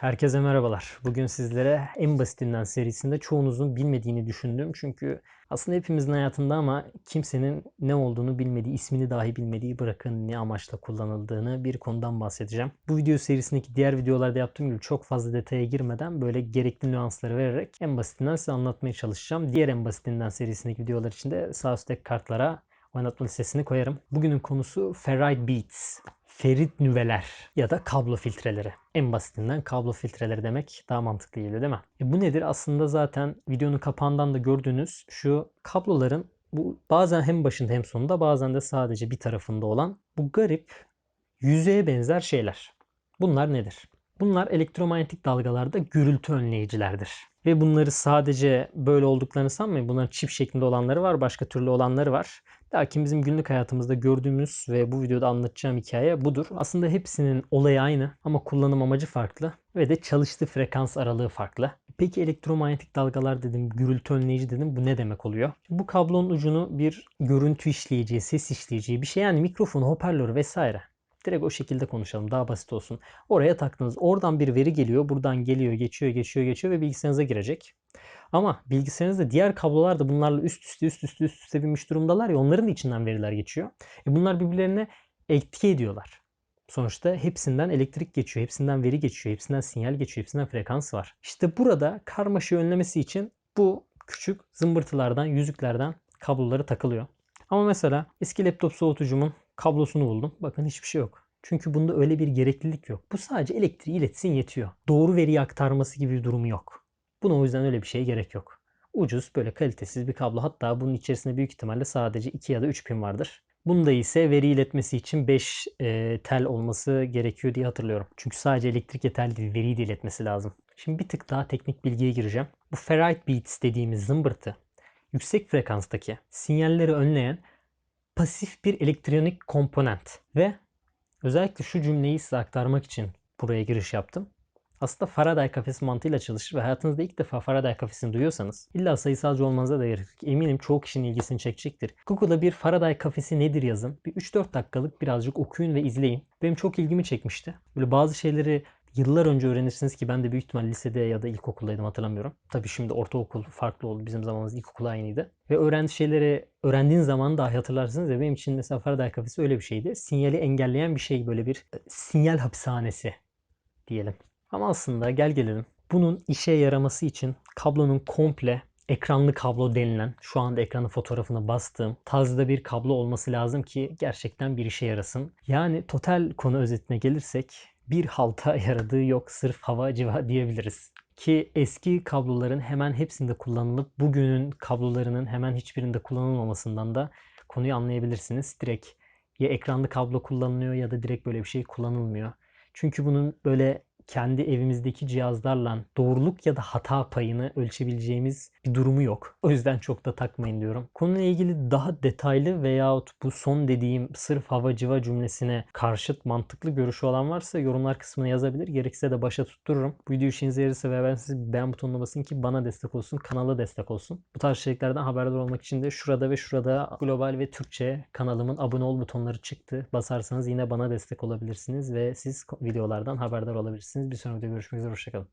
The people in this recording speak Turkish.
Herkese merhabalar. Bugün sizlere en basitinden serisinde çoğunuzun bilmediğini düşündüm. Çünkü aslında hepimizin hayatında ama kimsenin ne olduğunu bilmediği, ismini dahi bilmediği, bırakın ne amaçla kullanıldığını bir konudan bahsedeceğim. Bu video serisindeki diğer videolarda yaptığım gibi çok fazla detaya girmeden böyle gerekli nüansları vererek en basitinden size anlatmaya çalışacağım. Diğer en basitinden serisindeki videolar için de sağ üstteki kartlara oynatma listesini koyarım. Bugünün konusu Ferrite Beats. Ferit nüveler ya da kablo filtreleri. En basitinden kablo filtreleri demek daha mantıklı geliyor değil mi? E bu nedir? Aslında zaten videonun kapağından da gördüğünüz şu kabloların bu bazen hem başında hem sonunda bazen de sadece bir tarafında olan bu garip yüzeye benzer şeyler. Bunlar nedir? Bunlar elektromanyetik dalgalarda gürültü önleyicilerdir. Ve bunları sadece böyle olduklarını sanmayın. Bunların çip şeklinde olanları var, başka türlü olanları var. Lakin bizim günlük hayatımızda gördüğümüz ve bu videoda anlatacağım hikaye budur. Aslında hepsinin olayı aynı ama kullanım amacı farklı ve de çalıştığı frekans aralığı farklı. Peki elektromanyetik dalgalar dedim, gürültü önleyici dedim. Bu ne demek oluyor? Bu kablonun ucunu bir görüntü işleyeceği, ses işleyeceği bir şey yani mikrofon, hoparlör vesaire. Direkt o şekilde konuşalım. Daha basit olsun. Oraya taktınız. Oradan bir veri geliyor. Buradan geliyor, geçiyor, geçiyor, geçiyor ve bilgisayarınıza girecek. Ama bilgisayarınızda diğer kablolar da bunlarla üst üste üst üste üst üste binmiş durumdalar ya onların da içinden veriler geçiyor. E bunlar birbirlerine etki ediyorlar. Sonuçta hepsinden elektrik geçiyor, hepsinden veri geçiyor, hepsinden sinyal geçiyor, hepsinden frekans var. İşte burada karmaşayı önlemesi için bu küçük zımbırtılardan, yüzüklerden kabloları takılıyor. Ama mesela eski laptop soğutucumun kablosunu buldum. Bakın hiçbir şey yok. Çünkü bunda öyle bir gereklilik yok. Bu sadece elektriği iletsin yetiyor. Doğru veriyi aktarması gibi bir durumu yok. Buna o yüzden öyle bir şeye gerek yok. Ucuz böyle kalitesiz bir kablo. Hatta bunun içerisinde büyük ihtimalle sadece 2 ya da 3 pin vardır. Bunda ise veri iletmesi için 5 e, tel olması gerekiyor diye hatırlıyorum. Çünkü sadece elektrik yeterli değil, veriyi de iletmesi lazım. Şimdi bir tık daha teknik bilgiye gireceğim. Bu ferrite beats dediğimiz zımbırtı yüksek frekanstaki sinyalleri önleyen pasif bir elektronik komponent ve özellikle şu cümleyi size aktarmak için buraya giriş yaptım. Aslında Faraday kafesi mantığıyla çalışır ve hayatınızda ilk defa Faraday kafesini duyuyorsanız illa sayısalcı olmanıza da gerek yok. Eminim çoğu kişinin ilgisini çekecektir. Google'da bir Faraday kafesi nedir yazın. Bir 3-4 dakikalık birazcık okuyun ve izleyin. Benim çok ilgimi çekmişti. Böyle bazı şeyleri yıllar önce öğrenirsiniz ki ben de büyük ihtimal lisede ya da ilkokuldaydım hatırlamıyorum. Tabii şimdi ortaokul farklı oldu. Bizim zamanımız ilkokul aynıydı. Ve öğrendi şeyleri öğrendiğin zaman dahi hatırlarsınız ya benim için mesela Faraday kafesi öyle bir şeydi. Sinyali engelleyen bir şey böyle bir e, sinyal hapishanesi diyelim. Ama aslında gel gelelim. Bunun işe yaraması için kablonun komple ekranlı kablo denilen şu anda ekranın fotoğrafını bastığım tarzda bir kablo olması lazım ki gerçekten bir işe yarasın. Yani total konu özetine gelirsek bir halta yaradığı yok sırf hava civa diyebiliriz. Ki eski kabloların hemen hepsinde kullanılıp bugünün kablolarının hemen hiçbirinde kullanılmamasından da konuyu anlayabilirsiniz. Direkt ya ekranlı kablo kullanılıyor ya da direkt böyle bir şey kullanılmıyor. Çünkü bunun böyle kendi evimizdeki cihazlarla doğruluk ya da hata payını ölçebileceğimiz bir durumu yok. O yüzden çok da takmayın diyorum. Konuyla ilgili daha detaylı veyahut bu son dediğim sırf hava civa cümlesine karşıt mantıklı görüşü olan varsa yorumlar kısmına yazabilir. Gerekirse de başa tuttururum. Bu video işinize yararsa ve ben size beğen butonuna basın ki bana destek olsun, kanala destek olsun. Bu tarz içeriklerden haberdar olmak için de şurada ve şurada global ve Türkçe kanalımın abone ol butonları çıktı. Basarsanız yine bana destek olabilirsiniz ve siz videolardan haberdar olabilirsiniz. Bir sonraki videoda görüşmek üzere. Hoşçakalın.